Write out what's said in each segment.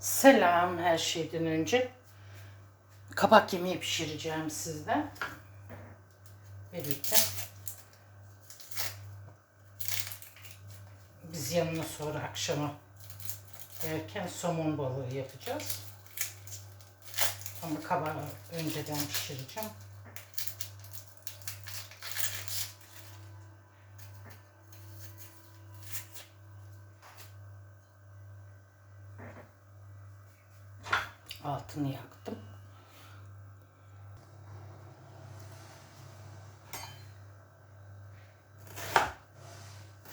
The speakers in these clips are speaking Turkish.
Selam her şeyden önce. Kabak yemeği pişireceğim sizde. Birlikte. Biz yanına sonra akşama yerken somon balığı yapacağız. Ama kabağı önceden pişireceğim. Altını yaktım.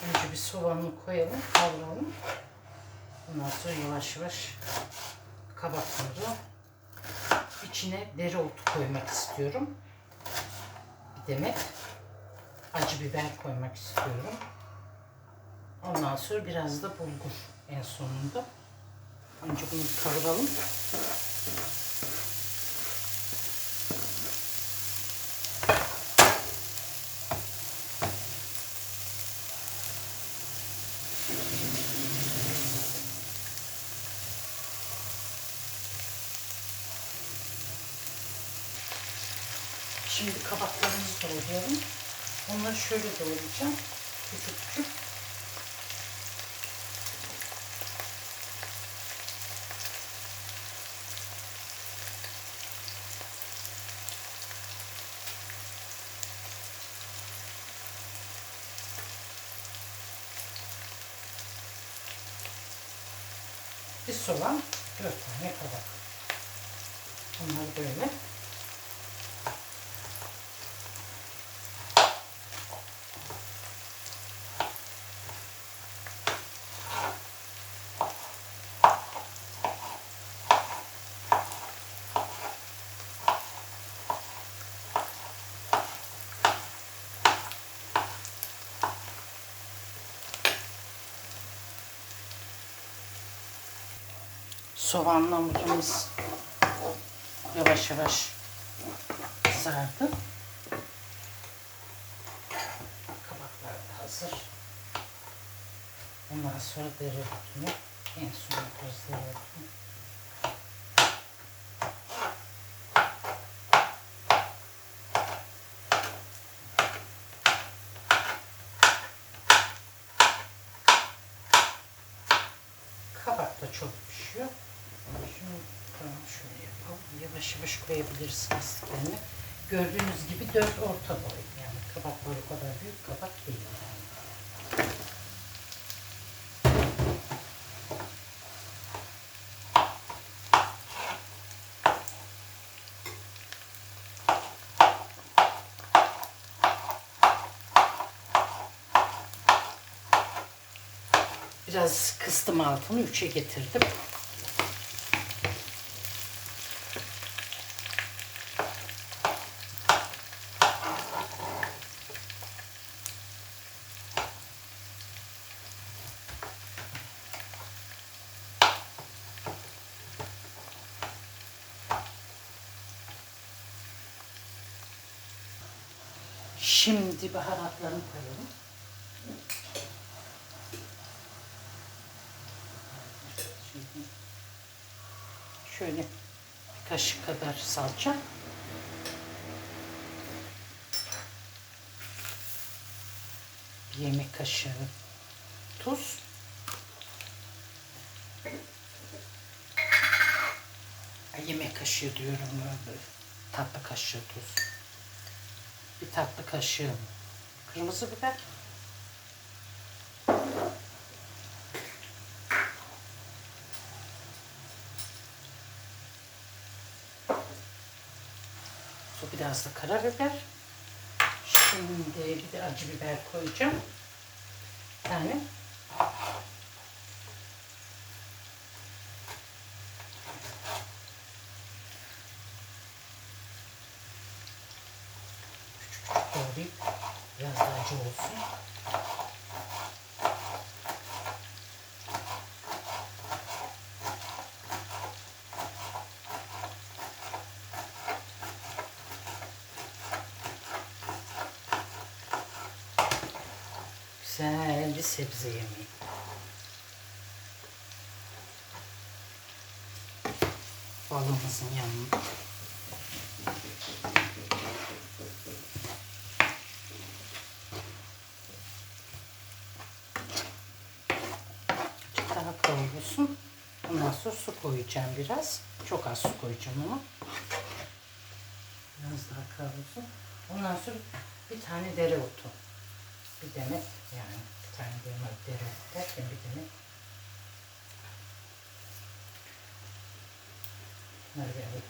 Önce bir soğanını koyalım, kavuralım. Ondan sonra yavaş yavaş kabakları içine dereotu koymak istiyorum. Bir demet acı biber koymak istiyorum. Ondan sonra biraz da bulgur en sonunda. Önce bunu kavuralım. Şimdi kabaklarımızı doğrayalım. Onları şöyle doğrayacağım. Küçük küçük. Bir soğan, dört tane kabak. Bunlar böyle. Soğanla hamurumuz yavaş yavaş kızardı. Kabaklar da hazır. Ondan sonra dereotunu en son yaparız dereotunu. Kabak da çok pişiyor. Tamam şöyle yapalım. Yavaş yavaş koyabiliriz lastiklerini. Gördüğünüz gibi dört orta boy. Yani kabaklar o kadar büyük kabak değil. Biraz kıstım altını, üçe getirdim. Şimdi baharatlarını koyalım. Şöyle bir kaşık kadar salça. Bir yemek kaşığı tuz. Yemek kaşığı diyorum. Tatlı kaşığı tuz. Bir tatlı kaşığı kırmızı biber. Su biraz da karabiber. Şimdi bir de acı biber koyacağım. Bir tane. Doğrayıp biraz da acı olsun. Güzel bir sebze yemeği. balığımızın yanına. Daha kavrulsun. Ondan sonra su koyacağım biraz. Çok az su koyacağım ama. Biraz daha kavrulsun. Ondan sonra bir tane dereotu. Bir demet yani bir tane demet dereotu derken bir demet. Bunları bir alayım.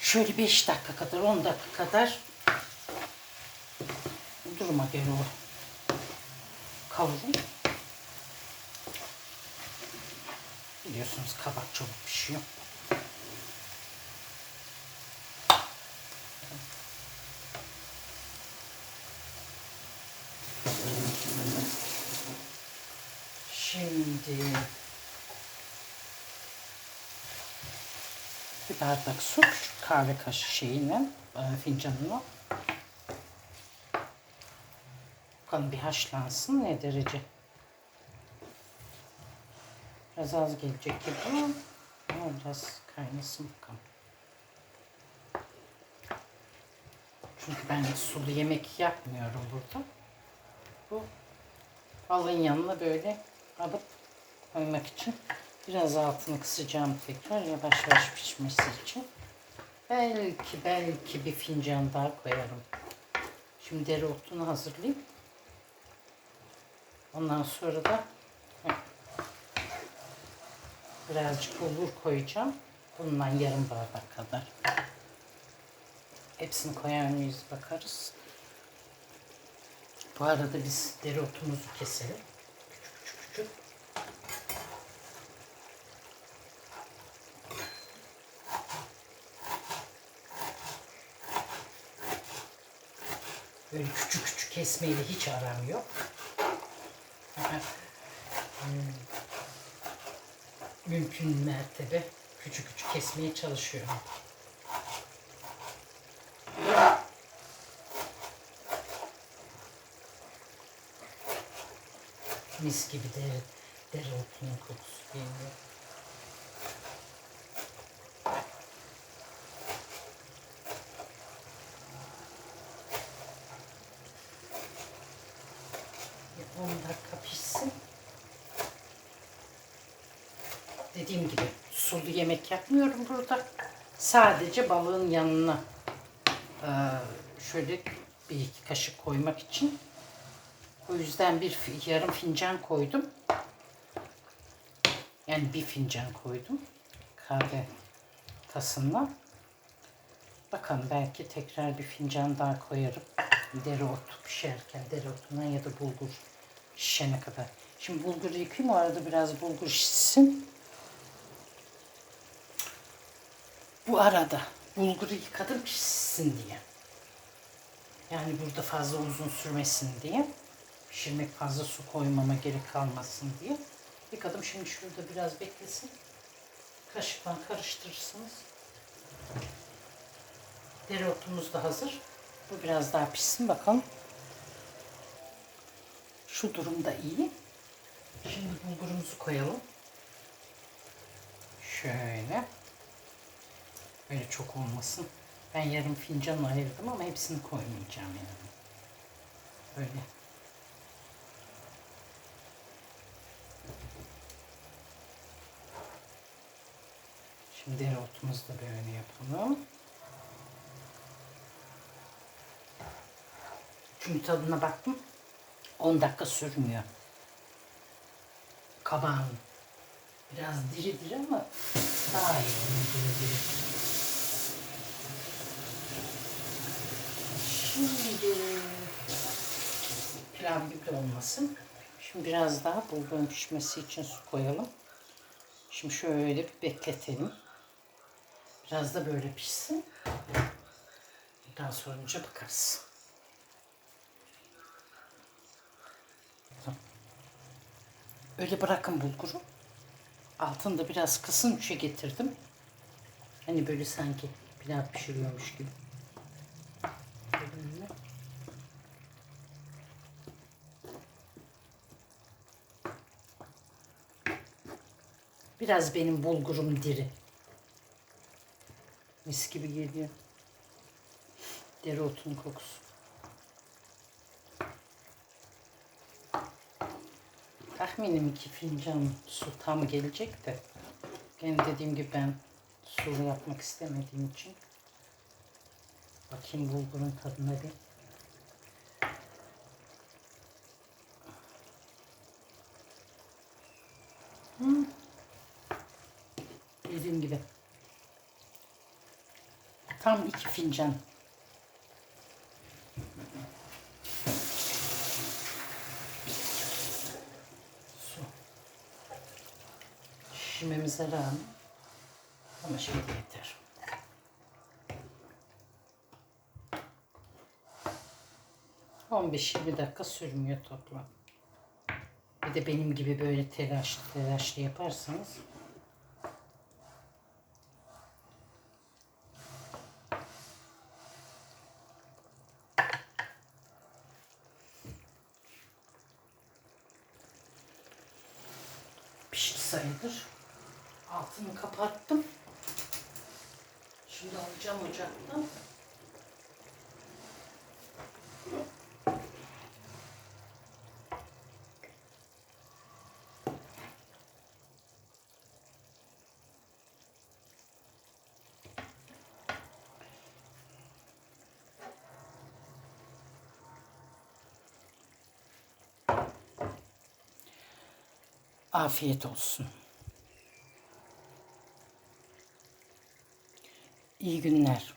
Şöyle 5 dakika kadar 10 dakika kadar duruma göre o kavurun. Biliyorsunuz kabak çabuk pişiyor. Şimdi bir bardak su, kahve kaşığı şeyiyle, e, Bakalım bir haşlansın ne derece. Biraz az gelecek gibi ama biraz kaynasın bakalım. Çünkü ben sulu yemek yapmıyorum burada. Bu balın yanına böyle alıp koymak için biraz altını kısacağım tekrar yavaş yavaş pişmesi için. Belki belki bir fincan daha koyarım. Şimdi dereotunu hazırlayayım. Ondan sonra da birazcık bulgur koyacağım. Bundan yarım bardak kadar. Hepsini koyar mıyız bakarız. Bu arada biz dereotumuzu keselim. Küçük küçük küçük. Böyle küçük küçük kesmeyle hiç aram yok. Hmm. Mümkün mertebe küçük küçük kesmeye çalışıyorum. Mis gibi de dereotunun kokusu geliyor. Bir 10 dakika pişsin. Dediğim gibi sulu yemek yapmıyorum burada. Sadece balığın yanına eee, şöyle bir iki kaşık koymak için. O yüzden bir yarım fincan koydum. Yani bir fincan koydum. Kahve tasına. Bakalım belki tekrar bir fincan daha koyarım. Dereotu pişerken dereotundan ya da bulgur şişene kadar. Şimdi bulguru yıkayayım o arada biraz bulgur şişsin. Bu arada bulguru yıkadım pişsin diye. Yani burada fazla uzun sürmesin diye. Pişirmek fazla su koymama gerek kalmasın diye. Yıkadım şimdi şurada biraz beklesin. Kaşıkla karıştırırsınız. Dereotumuz da hazır. Bu biraz daha pişsin bakalım. Şu durumda iyi. Şimdi bulgurumuzu koyalım. Şöyle. Böyle çok olmasın. Ben yarım fincan ayırdım ama hepsini koymayacağım yani. Böyle. Şimdi dereotumuzu da böyle yapalım. Çünkü tadına baktım. 10 dakika sürmüyor. Kabağın. Biraz diri diri ama daha iyi diri diri. Şimdi pilav gibi olmasın. Şimdi biraz daha bulgurun pişmesi için su koyalım. Şimdi şöyle bir bekletelim. Biraz da böyle pişsin. Daha sonra bakarız. Öyle bırakın bulguru. Altında biraz kısın üçe getirdim. Hani böyle sanki pilav pişiriyormuş gibi. Böyle. Biraz benim bulgurum diri. Mis gibi geliyor. Dereotunun kokusu. Tahminim iki fincan su tam gelecek de. Gene dediğim gibi ben sulu yapmak istemediğim için. Bakayım bulgurun tadına bir. Hmm. Dediğim gibi. Tam iki fincan. Su. Şişmemize rağmen ama şimdi yeter. On beş 20 dakika sürmüyor toplam. Bir de benim gibi böyle telaşlı telaşlı yaparsanız pişti sayılır. Altını kapattım. Şimdi alacağım ocaktan. Afiyet olsun. İyi günler.